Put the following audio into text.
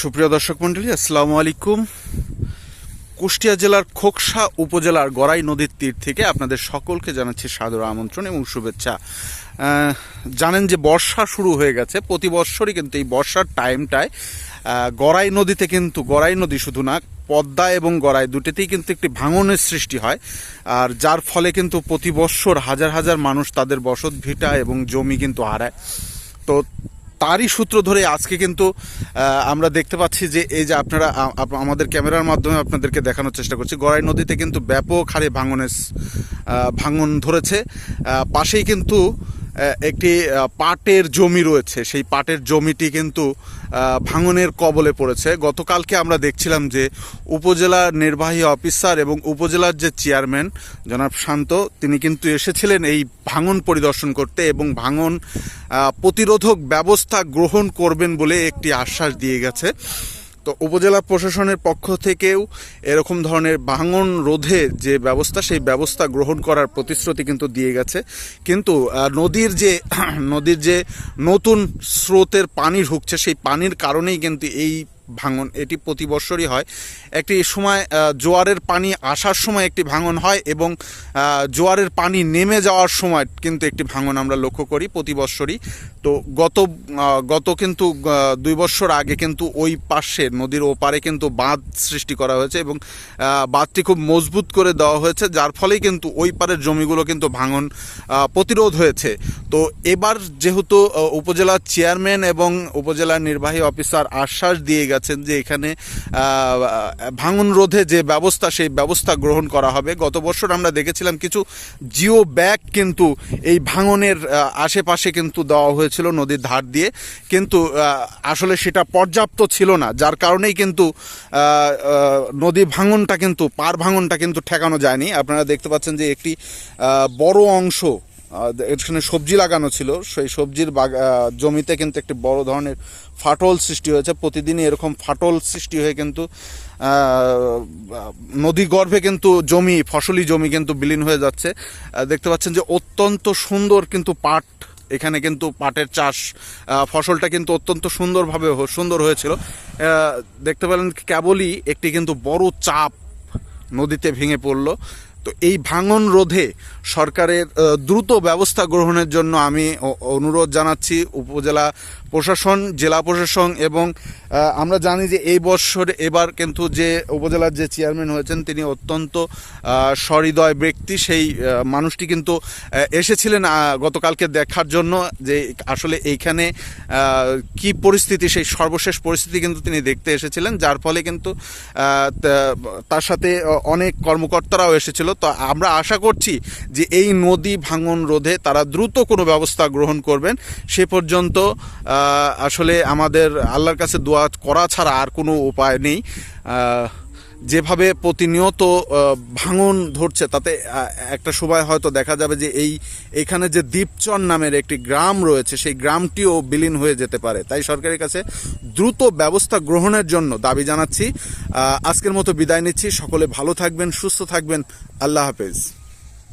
সুপ্রিয় দর্শক মন্ডলী আসসালামু আলাইকুম। কুষ্টিয়া জেলার খোকসা উপজেলার গড়াই নদীর তীর থেকে আপনাদের সকলকে জানাচ্ছি সাদর আমন্ত্রণ এবং শুভেচ্ছা। জানেন যে বর্ষা শুরু হয়ে গেছে, প্রতি বৎসরই কিন্তু এই বর্ষার টাইমটায় গড়াই নদীতে কিন্তু, গড়াই নদী শুধু না, পদ্মা এবং গড়াই দুটিতেই কিন্তু একটি ভাঙনের সৃষ্টি হয়। আর যার ফলে কিন্তু প্রতি বৎসর হাজার হাজার মানুষ তাদের বসত ভিটা এবং জমি কিন্তু হারায়। তো তারই সূত্র ধরে আজকে কিন্তু আমরা দেখতে পাচ্ছি যে এই যে আপনারা আমাদের ক্যামেরার মাধ্যমে আপনাদেরকে দেখানোর চেষ্টা করছি। গড়াই নদীতে কিন্তু ব্যাপক হারে ভাঙনের ভাঙন ধরেছে। পাশেই কিন্তু একটি পাটের জমি রয়েছে। সেই পাটের জমিটি কিন্তু ভাঙনের কবলে পড়েছে। গতকালকে আমরা দেখছিলাম যে উপজেলা নির্বাহী অফিসার এবং উপজেলার যে চেয়ারম্যান জনাব শান্ত, তিনি কিন্তু এসেছিলেন এই ভাঙন পরিদর্শন করতে এবং ভাঙন প্রতিরোধক ব্যবস্থা গ্রহণ করবেন বলে একটি আশ্বাস দিয়ে গেছে। তো উপজেলা প্রশাসনের পক্ষ থেকেও এরকম ধরনের ভাঙন রোধে যে ব্যবস্থা, সেই ব্যবস্থা গ্রহণ করার প্রতিশ্রুতি কিন্তু দিয়ে গেছে। কিন্তু নদীর যে নদীর যে নতুন স্রোতের পানি ঢুকছে, সেই পানির কারণেই কিন্তু এই ভাঙন এটি প্রতি বৎসরই হয়। একটি সময় জোয়ারের পানি আসার সময় একটি ভাঙন হয় এবং জোয়ারের পানি নেমে যাওয়ার সময় কিন্তু একটি ভাঙন আমরা লক্ষ্য করি প্রতি বৎসরই। তো গত গত কিন্তু দুই বছর আগে কিন্তু ওই পাশে, নদীর ওপারে কিন্তু বাঁধ সৃষ্টি করা হয়েছে এবং বাঁধটি খুব মজবুত করে দেওয়া হয়েছে, যার ফলেই কিন্তু ওই পারের জমিগুলো কিন্তু ভাঙন প্রতিরোধ হয়েছে। তো এবার যেহেতু উপজেলার চেয়ারম্যান এবং উপজেলার নির্বাহী অফিসার আশ্বাস দিয়ে গেছেন যে এখানে ভাঙন রোধে যে ব্যবস্থা, সেই ব্যবস্থা গ্রহণ করা হবে। গত বছর আমরা দেখেছিলাম কিছু জিও ব্যাগ কিন্তু এই ভাঙনের আশেপাশে কিন্তু দেওয়া হয়েছিল নদীর ধার দিয়ে। কিন্তু আসলে সেটা পর্যাপ্ত ছিল না, যার কারণেই কিন্তু নদী ভাঙনটা কিন্তু, পার ভাঙনটা কিন্তু ঠেকানো যায়নি। আপনারা দেখতে পাচ্ছেন যে একটি বড় অংশ এখানে সবজি লাগানো ছিল। সেই সবজির জমিতে কিন্তু একটি বড় ধরনের ফাটল সৃষ্টি হয়েছে। প্রতিদিনই এরকম ফাটল সৃষ্টি হয়ে কিন্তু নদী গর্ভে কিন্তু জমি, ফসলি জমি কিন্তু বিলীন হয়ে যাচ্ছে। দেখতে পাচ্ছেন যে অত্যন্ত সুন্দর কিন্তু পাট, এখানে কিন্তু পাটের চাষ ফসলটা কিন্তু অত্যন্ত সুন্দরভাবে সুন্দর হয়েছিল। দেখতে পেলেন কেবলই একটি কিন্তু বড় চাপ নদীতে ভেঙে পড়ল। তো এই ভাঙন রোধে সরকারের দ্রুত ব্যবস্থা গ্রহণের জন্য আমি অনুরোধ জানাচ্ছি উপজেলা প্রশাসন, জেলা প্রশাসন এবং আমরা জানি যে এই বছর এবার কিন্তু যে উপজেলার যে চেয়ারম্যান হয়েছেন তিনি অত্যন্ত সহৃদয় ব্যক্তি। সেই মানুষটি কিন্তু এসেছিলেন গতকালকে দেখার জন্য যে আসলে এইখানে কি পরিস্থিতি, সেই সর্বশেষ পরিস্থিতি কিন্তু তিনি দেখতে এসেছিলেন, যার ফলে কিন্তু তার সাথে অনেক কর্মকর্তারাও এসেছিল। তো আমরা আশা করছি যে এই নদী ভাঙন রোধে তারা দ্রুত কোনো ব্যবস্থা গ্রহণ করবেন। সে পর্যন্ত আসলে আমাদের আল্লাহর কাছে দোয়া করা ছাড়া আর কোনো উপায় নেই। যেভাবে প্রতিনিয়ত ভাঙন ধরছে, তাতে একটা সময় হয়তো দেখা যাবে যে এই, এখানে যে দ্বীপচর নামের একটি গ্রাম রয়েছে, সেই গ্রামটিও বিলীন হয়ে যেতে পারে। তাই সরকারের কাছে দ্রুত ব্যবস্থা গ্রহণের জন্য দাবি জানাচ্ছি। আজকের মতো বিদায় নিচ্ছি। সকলে ভালো থাকবেন, সুস্থ থাকবেন। আল্লাহ হাফেজ।